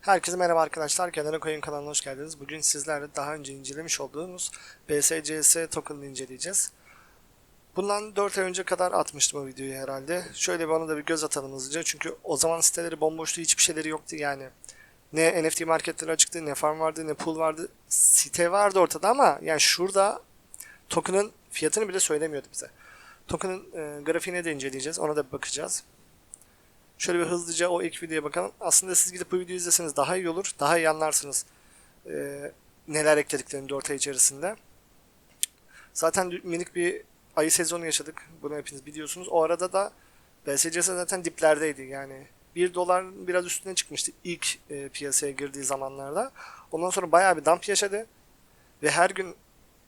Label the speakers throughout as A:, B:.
A: Herkese merhaba arkadaşlar. Kenara Coin kanalına hoş geldiniz. Bugün sizlerle daha önce incelemiş olduğumuz BSCS token'ını inceleyeceğiz. Bundan 4 ay önce kadar atmıştım o videoyu herhalde. Şöyle bir da bir göz atalım hızlıca. Çünkü o zaman siteleri bomboştu. Hiçbir şeyleri yoktu yani. Ne NFT marketleri açıktı, ne farm vardı, ne pool vardı. Site vardı ortada ama yani şurada token'ın fiyatını bile söylemiyordu bize. Token'ın e, grafiğine de inceleyeceğiz. Ona da bir bakacağız. Şöyle bir hızlıca o ilk videoya bakalım. Aslında siz gidip bu videoyu izleseniz daha iyi olur. Daha iyi anlarsınız e, neler eklediklerini 4 ay içerisinde. Zaten minik bir ayı sezonu yaşadık. Bunu hepiniz biliyorsunuz. O arada da BSCS zaten diplerdeydi. Yani 1 dolar biraz üstüne çıkmıştı ilk e, piyasaya girdiği zamanlarda. Ondan sonra bayağı bir dump yaşadı. Ve her gün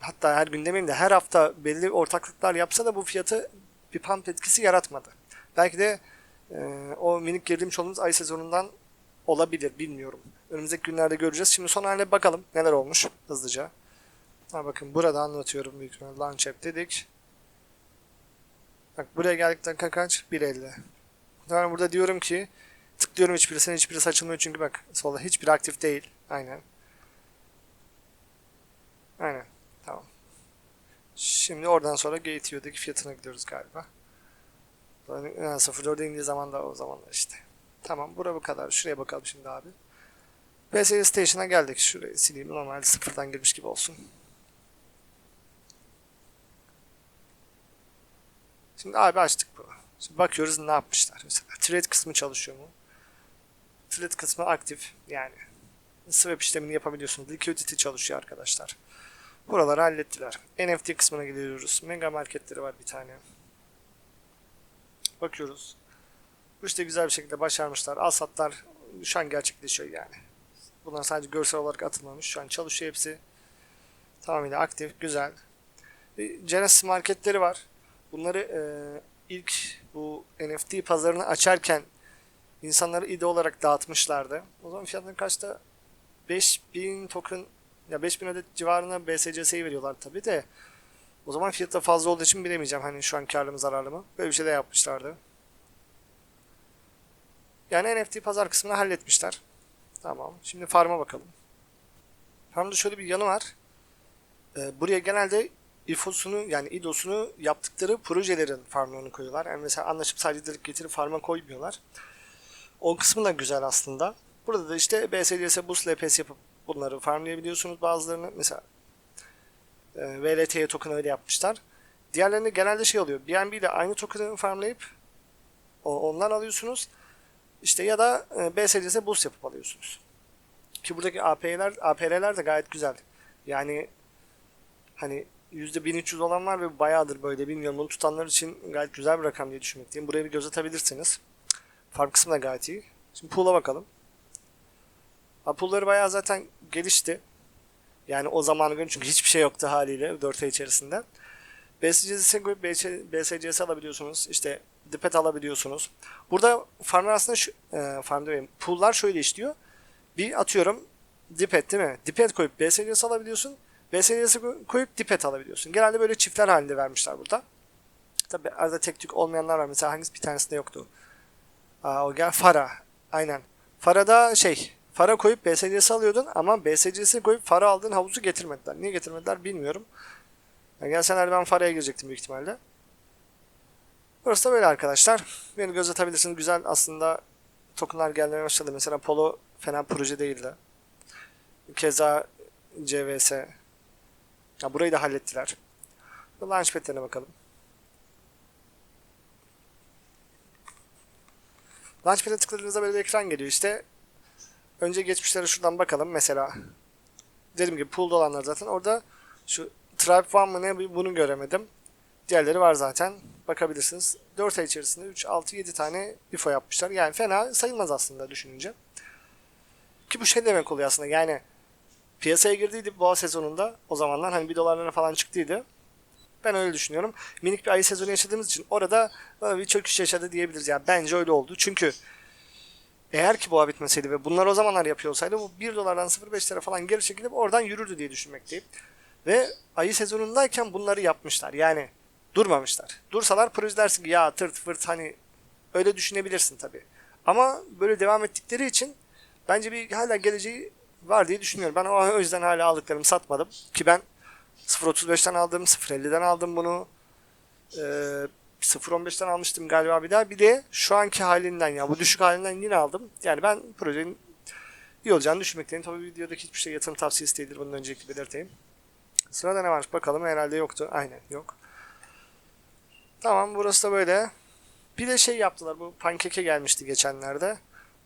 A: hatta her gün demeyeyim de her hafta belli ortaklıklar yapsa da bu fiyatı bir pump etkisi yaratmadı. Belki de ee, o minik girdiğimiz olduğumuz ay sezonundan olabilir bilmiyorum. Önümüzdeki günlerde göreceğiz. Şimdi son haline bakalım neler olmuş hızlıca. Ha bakın burada anlatıyorum büyük ihtimalle. Launch app dedik. Bak buraya geldikten kaç? 1.50. Yani burada diyorum ki tıklıyorum hiçbirisine hiçbirisi açılmıyor çünkü bak solda hiçbir aktif değil. Aynen. Aynen. Tamam. Şimdi oradan sonra GTO'daki fiyatına gidiyoruz galiba. Yani 0.4'e indiği zaman da o zamanlar işte. Tamam bura bu kadar. Şuraya bakalım şimdi abi. BSC Station'a geldik. Şurayı sileyim. Normalde sıfırdan girmiş gibi olsun. Şimdi abi açtık bu. Şimdi bakıyoruz ne yapmışlar. Mesela trade kısmı çalışıyor mu? Trade kısmı aktif. Yani swap işlemini yapabiliyorsunuz. Liquidity çalışıyor arkadaşlar. Buraları hallettiler. NFT kısmına gidiyoruz. Mega marketleri var bir tane. Bakıyoruz. Bu işte güzel bir şekilde başarmışlar. Alsatlar şu an gerçekleşiyor yani. Bunlar sadece görsel olarak atılmamış. Şu an çalışıyor hepsi. Tamamıyla aktif, güzel. Genesis marketleri var. Bunları e, ilk bu NFT pazarını açarken insanları ide olarak dağıtmışlardı. O zaman fiyatları kaçta? 5000 token ya 5000 adet civarına BSCS'yi veriyorlar tabi de o zaman fiyatı fazla olduğu için bilemeyeceğim hani şu an karlı mı zararlı mı. Böyle bir şey de yapmışlardı. Yani NFT pazar kısmını halletmişler. Tamam. Şimdi farm'a bakalım. Farm'da şöyle bir yanı var. Ee, buraya genelde IFO'sunu yani IDO'sunu yaptıkları projelerin farmlarını koyuyorlar. Yani mesela anlaşıp sadece direkt getirip farm'a koymuyorlar. O kısmı da güzel aslında. Burada da işte BSCS Boost LPS yapıp bunları farmlayabiliyorsunuz bazılarını. Mesela e, VLT'ye token öyle yapmışlar. Diğerlerinde genelde şey oluyor. BNB ile aynı token'ı farmlayıp ondan alıyorsunuz. İşte ya da e, BSCS boost yapıp alıyorsunuz. Ki buradaki AP'ler APR'ler de gayet güzel. Yani hani %1300 olan var ve bayağıdır böyle bilmiyorum. Bunu tutanlar için gayet güzel bir rakam diye düşünmekteyim. Buraya bir göz atabilirsiniz. Farm kısmı da gayet iyi. Şimdi pool'a bakalım. Ha, pool'ları bayağı zaten gelişti. Yani o zamanı göre çünkü hiçbir şey yoktu haliyle 4 ay içerisinde. BSCS'e koyup BSCS alabiliyorsunuz. İşte dipet alabiliyorsunuz. Burada farmlar aslında şu, e, farm demeyeyim, pool'lar şöyle işliyor. Bir atıyorum dipet değil mi? Dipet koyup BSCS alabiliyorsun. BSCS koyup dipet alabiliyorsun. Genelde böyle çiftler halinde vermişler burada. Tabi arada tek tük olmayanlar var. Mesela hangisi bir tanesinde yoktu. Aa, o gel Fara. Aynen. Fara'da şey Fara koyup BSCS alıyordun ama BSCS koyup Fara aldığın havuzu getirmediler. Niye getirmediler bilmiyorum. Yani gelseler ben Fara'ya girecektim büyük ihtimalle. Burası da böyle arkadaşlar. Beni göz atabilirsiniz. Güzel aslında tokenlar gelmeye başladı. Mesela Polo fena proje değildi. Keza CVS. Ya burayı da hallettiler. Launchpad'lerine bakalım. Launchpad'e tıkladığınızda böyle bir ekran geliyor işte. Önce geçmişlere şuradan bakalım. Mesela dediğim gibi pool'da olanlar zaten orada şu Tribe One mı ne bunu göremedim. Diğerleri var zaten. Bakabilirsiniz. 4 ay içerisinde 3, 6, 7 tane UFO yapmışlar. Yani fena sayılmaz aslında düşününce. Ki bu şey demek oluyor aslında. Yani piyasaya girdiydi boğa sezonunda. O zamanlar hani 1 dolarlara falan çıktıydı. Ben öyle düşünüyorum. Minik bir ayı sezonu yaşadığımız için orada bir çöküş yaşadı diyebiliriz. Yani bence öyle oldu. Çünkü eğer ki boğa bitmeseydi ve bunlar o zamanlar yapıyor olsaydı bu 1 dolardan 0.5 lira falan geri çekilip oradan yürürdü diye düşünmekteyim. Ve ayı sezonundayken bunları yapmışlar. Yani durmamışlar. Dursalar proje dersin ki ya tırt fırt hani öyle düşünebilirsin tabi. Ama böyle devam ettikleri için bence bir hala geleceği var diye düşünüyorum. Ben o yüzden hala aldıklarımı satmadım. Ki ben 0.35'ten aldım, 0.50'den aldım bunu. Ee, 0.15'ten almıştım galiba bir daha. Bir de şu anki halinden ya bu düşük halinden yine aldım. Yani ben projenin iyi olacağını düşünmekteyim. Tabii videodaki hiçbir şey yatırım tavsiyesi değildir. Bunun öncelikle belirteyim. Sırada ne varmış bakalım. Herhalde yoktu. Aynen yok. Tamam burası da böyle. Bir de şey yaptılar. Bu pankeke gelmişti geçenlerde.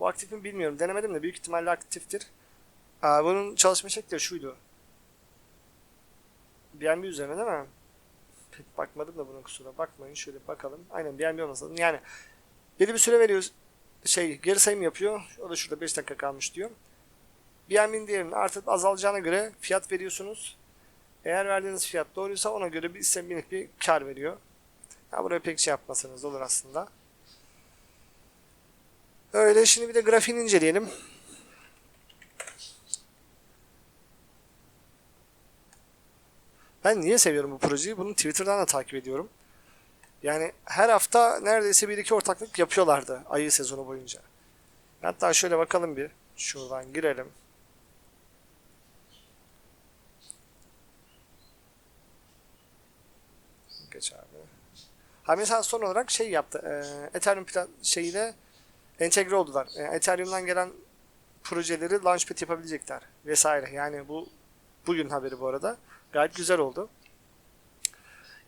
A: Bu aktif mi bilmiyorum. Denemedim de büyük ihtimalle aktiftir. Aa, bunun çalışma şekli şuydu. BNB üzerine değil mi? Pek bakmadım da bunun kusura bakmayın. Şöyle bakalım. Aynen BNB olması lazım. Yani belli bir süre veriyoruz. Şey geri sayım yapıyor. O da şurada 5 dakika kalmış diyor. BNB'nin değerinin artıp azalacağına göre fiyat veriyorsunuz. Eğer verdiğiniz fiyat doğruysa ona göre bir size minik bir kar veriyor. Ya buraya pek şey yapmasanız olur aslında. Öyle şimdi bir de grafiğini inceleyelim. Ben niye seviyorum bu projeyi? Bunu Twitter'dan da takip ediyorum. Yani her hafta neredeyse bir iki ortaklık yapıyorlardı ayı sezonu boyunca. Hatta şöyle bakalım bir. Şuradan girelim. Geç abi. Ha mesela son olarak şey yaptı. E, Ethereum plan şeyiyle entegre oldular. E, Ethereum'dan gelen projeleri launchpad yapabilecekler vesaire. Yani bu bugün haberi bu arada. Gayet güzel oldu.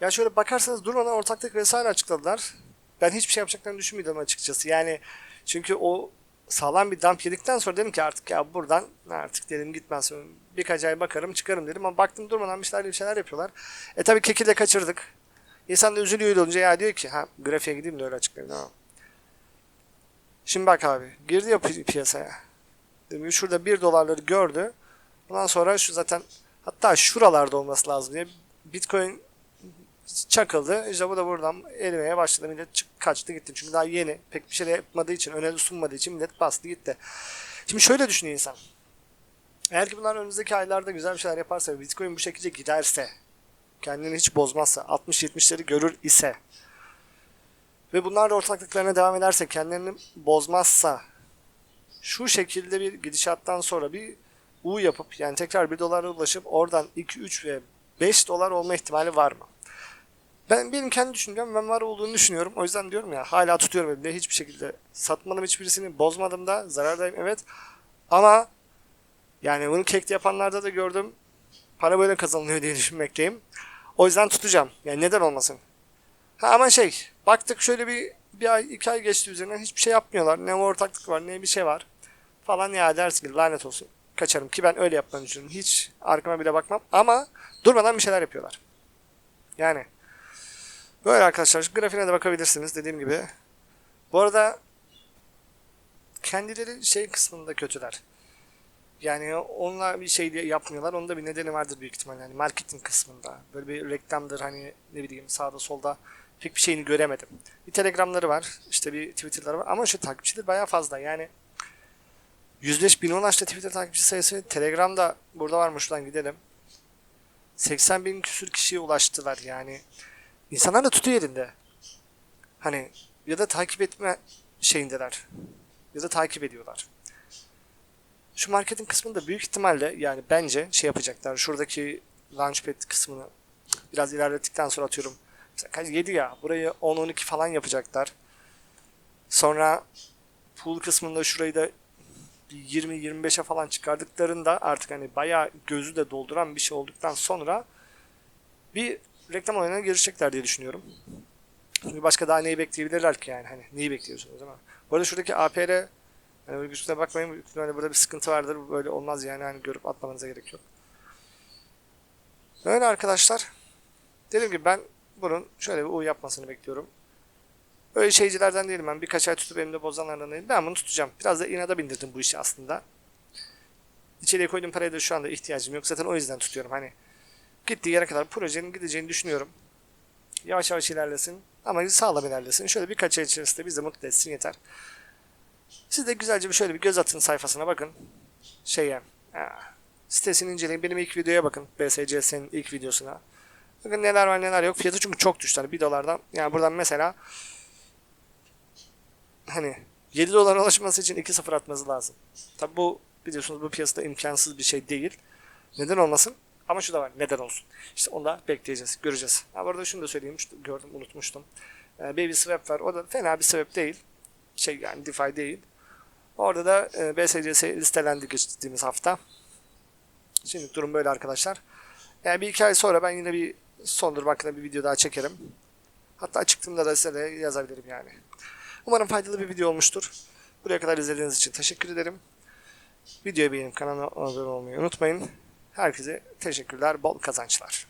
A: Ya şöyle bakarsanız durmadan ortaklık vesaire açıkladılar. Ben hiçbir şey yapacaklarını düşünmüyordum açıkçası. Yani çünkü o sağlam bir dump yedikten sonra dedim ki artık ya buradan artık dedim gitmez. Birkaç ay bakarım çıkarım dedim ama baktım durmadan bir şeyler, bir şeyler yapıyorlar. E tabi keki de kaçırdık. İnsan da üzülüyor olunca ya diyor ki ha grafiğe gideyim de öyle açıklayayım tamam. Şimdi bak abi girdi ya pi- piyasaya. Dedim, şurada 1 dolarları gördü. Ondan sonra şu zaten hatta şuralarda olması lazım diye Bitcoin çakıldı. İşte bu da buradan erimeye başladı. Millet çık, kaçtı gitti. Çünkü daha yeni. Pek bir şey yapmadığı için, öne sunmadığı için millet bastı gitti. Şimdi şöyle düşünüyor insan. Eğer ki bunlar önümüzdeki aylarda güzel bir şeyler yaparsa Bitcoin bu şekilde giderse, kendini hiç bozmazsa, 60-70'leri görür ise ve bunlar da ortaklıklarına devam ederse, kendilerini bozmazsa şu şekilde bir gidişattan sonra bir U yapıp yani tekrar 1 dolara ulaşıp oradan 2, 3 ve 5 dolar olma ihtimali var mı? Ben benim kendi düşüncem ben var olduğunu düşünüyorum. O yüzden diyorum ya hala tutuyorum elimde. Hiçbir şekilde satmadım hiçbirisini. Bozmadım da. Zarardayım evet. Ama yani bunu kekte yapanlarda da gördüm. Para böyle kazanılıyor diye düşünmekteyim. O yüzden tutacağım. Yani neden olmasın. Ha ama şey baktık şöyle bir bir ay iki ay geçti üzerinden hiçbir şey yapmıyorlar. Ne ortaklık var ne bir şey var. Falan ya dersin ki lanet olsun. Kaçarım ki ben öyle yapmayı düşünüyorum. Hiç arkama bile bakmam. Ama durmadan bir şeyler yapıyorlar. Yani Böyle arkadaşlar. Şu grafiğine de bakabilirsiniz dediğim gibi. Bu arada kendileri şey kısmında kötüler. Yani onlar bir şey yapmıyorlar. Onun da bir nedeni vardır büyük ihtimalle. Yani marketing kısmında. Böyle bir reklamdır hani ne bileyim sağda solda pek bir şeyini göremedim. Bir telegramları var. işte bir twitterları var. Ama şu takipçileri bayağı fazla. Yani 105 bin ulaştı Twitter takipçi sayısı. Telegram'da burada varmış. Şuradan gidelim. 80 bin küsür kişiye ulaştılar yani. İnsanlar da tutuyor elinde. Hani ya da takip etme şeyindeler. Ya da takip ediyorlar. Şu marketing kısmında büyük ihtimalle yani bence şey yapacaklar. Şuradaki launchpad kısmını biraz ilerlettikten sonra atıyorum. Kaç 7 ya. Burayı 10-12 falan yapacaklar. Sonra pool kısmında şurayı da 20-25'e falan çıkardıklarında artık hani bayağı gözü de dolduran bir şey olduktan sonra bir reklam olayına girişecekler diye düşünüyorum. Çünkü başka daha neyi bekleyebilirler ki yani hani neyi bekliyorsunuz ama. Bu arada şuradaki APR yani böyle güçlüğüne bakmayın. İhtimalle burada bir sıkıntı vardır. Böyle olmaz yani hani görüp atlamanıza gerek yok. Öyle arkadaşlar. Dediğim gibi ben bunun şöyle bir U yapmasını bekliyorum. Öyle şeycilerden değilim ben. Birkaç ay tutup elimde bozanlardan değilim. Ben bunu tutacağım. Biraz da inada bindirdim bu işi aslında. İçeriye koyduğum paraya da şu anda ihtiyacım yok. Zaten o yüzden tutuyorum. Hani gittiği yere kadar projenin gideceğini düşünüyorum. Yavaş yavaş ilerlesin ama sağlam ilerlesin. Şöyle birkaç ay içerisinde bizi mutlu etsin yeter. Siz de güzelce bir şöyle bir göz atın sayfasına bakın. Şeye, sitesini inceleyin. Benim ilk videoya bakın. BSCS'nin ilk videosuna. Bakın neler var neler yok. Fiyatı çünkü çok düştü. Hani 1 dolardan. Yani buradan mesela hani 7 dolara ulaşması için 2-0 atması lazım. Tabi bu biliyorsunuz bu piyasada imkansız bir şey değil. Neden olmasın? Ama şu da var. Neden olsun? İşte onu da bekleyeceğiz. Göreceğiz. Ha bu arada şunu da söyleyeyim. Gördüm unutmuştum. Ee, Baby Swap var. O da fena bir swap değil. Şey yani DeFi değil. Orada da e, BSCS listelendi geçtiğimiz hafta. Şimdi durum böyle arkadaşlar. Yani bir iki ay sonra ben yine bir son durum hakkında bir video daha çekerim. Hatta çıktığımda da size de yazabilirim yani. Umarım faydalı bir video olmuştur. Buraya kadar izlediğiniz için teşekkür ederim. Videoyu beğenip kanala abone olmayı unutmayın. Herkese teşekkürler, bol kazançlar.